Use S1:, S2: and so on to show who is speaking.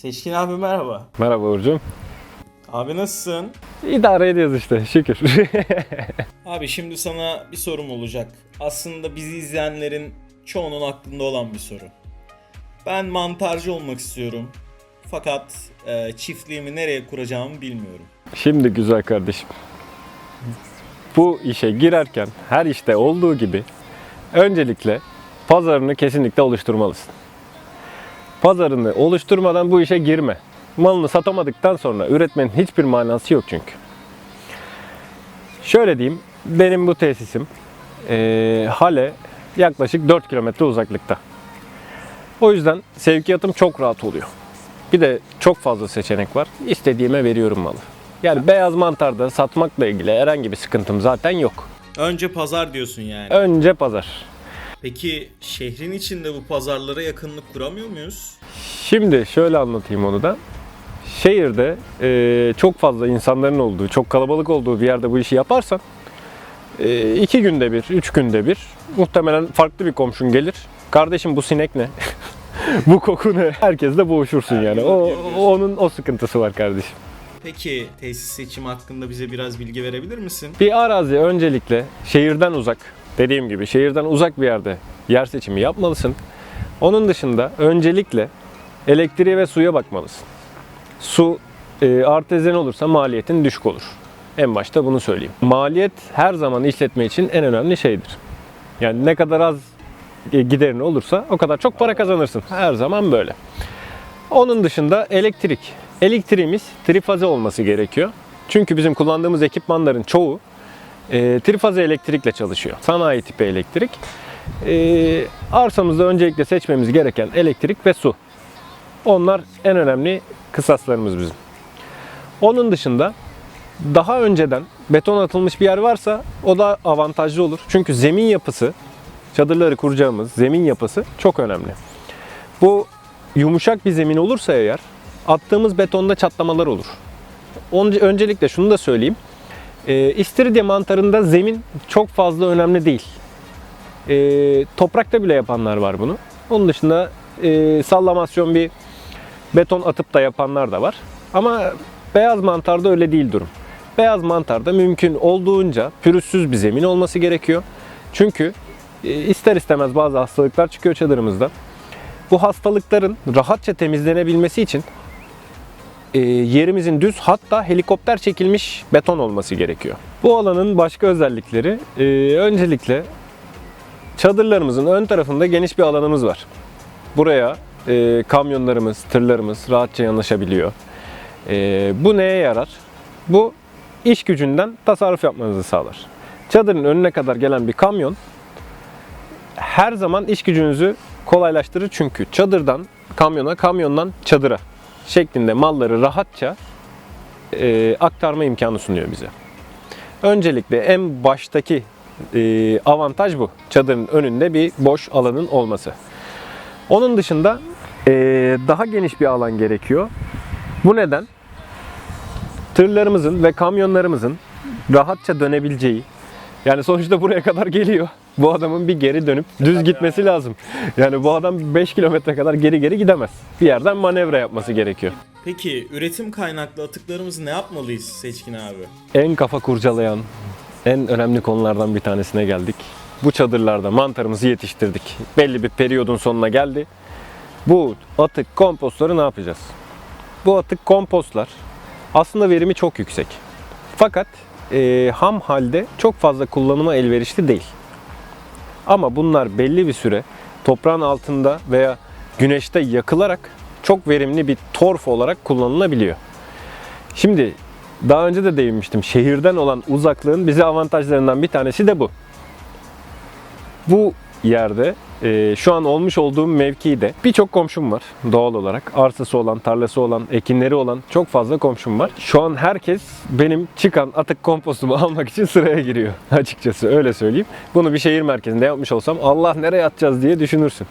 S1: Seçkin abi merhaba.
S2: Merhaba Uğur'cum.
S1: Abi nasılsın?
S2: İdare ediyoruz işte şükür.
S1: Abi şimdi sana bir sorum olacak. Aslında bizi izleyenlerin çoğunun aklında olan bir soru. Ben mantarcı olmak istiyorum. Fakat e, çiftliğimi nereye kuracağımı bilmiyorum.
S2: Şimdi güzel kardeşim. Bu işe girerken her işte olduğu gibi öncelikle pazarını kesinlikle oluşturmalısın. Pazarını oluşturmadan bu işe girme. Malını satamadıktan sonra üretmenin hiçbir manası yok çünkü. Şöyle diyeyim, benim bu tesisim eee, Hale yaklaşık 4 kilometre uzaklıkta. O yüzden sevkiyatım çok rahat oluyor. Bir de çok fazla seçenek var. İstediğime veriyorum malı. Yani beyaz mantarda satmakla ilgili herhangi bir sıkıntım zaten yok.
S1: Önce pazar diyorsun yani.
S2: Önce pazar.
S1: Peki şehrin içinde bu pazarlara yakınlık kuramıyor muyuz?
S2: Şimdi şöyle anlatayım onu da. Şehirde e, çok fazla insanların olduğu, çok kalabalık olduğu bir yerde bu işi yaparsan e, iki günde bir, üç günde bir muhtemelen farklı bir komşun gelir. Kardeşim bu sinek ne? bu koku ne? Herkesle boğuşursun yani. O, o- onun o sıkıntısı var kardeşim.
S1: Peki tesis seçimi hakkında bize biraz bilgi verebilir misin?
S2: Bir arazi öncelikle şehirden uzak, dediğim gibi şehirden uzak bir yerde yer seçimi yapmalısın. Onun dışında öncelikle elektriğe ve suya bakmalısın. Su e, artezyen olursa maliyetin düşük olur. En başta bunu söyleyeyim. Maliyet her zaman işletme için en önemli şeydir. Yani ne kadar az e, giderin olursa o kadar çok para kazanırsın. Her zaman böyle. Onun dışında elektrik. Elektriğimiz trifaze olması gerekiyor. Çünkü bizim kullandığımız ekipmanların çoğu e, trifaze elektrikle çalışıyor. Sanayi tipi elektrik. E, arsamızda öncelikle seçmemiz gereken elektrik ve su. Onlar en önemli kısaslarımız bizim. Onun dışında daha önceden beton atılmış bir yer varsa o da avantajlı olur. Çünkü zemin yapısı, çadırları kuracağımız zemin yapısı çok önemli. Bu yumuşak bir zemin olursa eğer attığımız betonda çatlamalar olur. Öncelikle şunu da söyleyeyim. E, İstiridye mantarında zemin çok fazla önemli değil. E, toprakta bile yapanlar var bunu. Onun dışında e, sallamasyon bir beton atıp da yapanlar da var. Ama beyaz mantarda öyle değil durum. Beyaz mantarda mümkün olduğunca pürüzsüz bir zemin olması gerekiyor. Çünkü e, ister istemez bazı hastalıklar çıkıyor çadırımızda. Bu hastalıkların rahatça temizlenebilmesi için e, yerimizin düz hatta helikopter çekilmiş beton olması gerekiyor. Bu alanın başka özellikleri e, öncelikle çadırlarımızın ön tarafında geniş bir alanımız var. Buraya e, kamyonlarımız, tırlarımız rahatça yanaşabiliyor. E, bu neye yarar? Bu iş gücünden tasarruf yapmanızı sağlar. Çadırın önüne kadar gelen bir kamyon her zaman iş gücünüzü kolaylaştırır çünkü çadırdan kamyona, kamyondan çadıra şeklinde malları rahatça e, aktarma imkanı sunuyor bize. Öncelikle en baştaki e, avantaj bu. Çadırın önünde bir boş alanın olması. Onun dışında e, daha geniş bir alan gerekiyor. Bu neden? Tırlarımızın ve kamyonlarımızın rahatça dönebileceği, yani sonuçta buraya kadar geliyor. Bu adamın bir geri dönüp düz gitmesi lazım. Yani bu adam 5 kilometre kadar geri geri gidemez. Bir yerden manevra yapması gerekiyor.
S1: Peki üretim kaynaklı atıklarımızı ne yapmalıyız Seçkin abi?
S2: En kafa kurcalayan, en önemli konulardan bir tanesine geldik. Bu çadırlarda mantarımızı yetiştirdik. Belli bir periyodun sonuna geldi. Bu atık kompostları ne yapacağız? Bu atık kompostlar aslında verimi çok yüksek. Fakat e, ham halde çok fazla kullanıma elverişli değil. Ama bunlar belli bir süre toprağın altında veya güneşte yakılarak çok verimli bir torf olarak kullanılabiliyor. Şimdi daha önce de değinmiştim. Şehirden olan uzaklığın bize avantajlarından bir tanesi de bu. Bu yerde e, şu an olmuş olduğum mevkide birçok komşum var doğal olarak. Arsası olan, tarlası olan, ekinleri olan çok fazla komşum var. Şu an herkes benim çıkan atık kompostumu almak için sıraya giriyor açıkçası öyle söyleyeyim. Bunu bir şehir merkezinde yapmış olsam Allah nereye atacağız diye düşünürsün.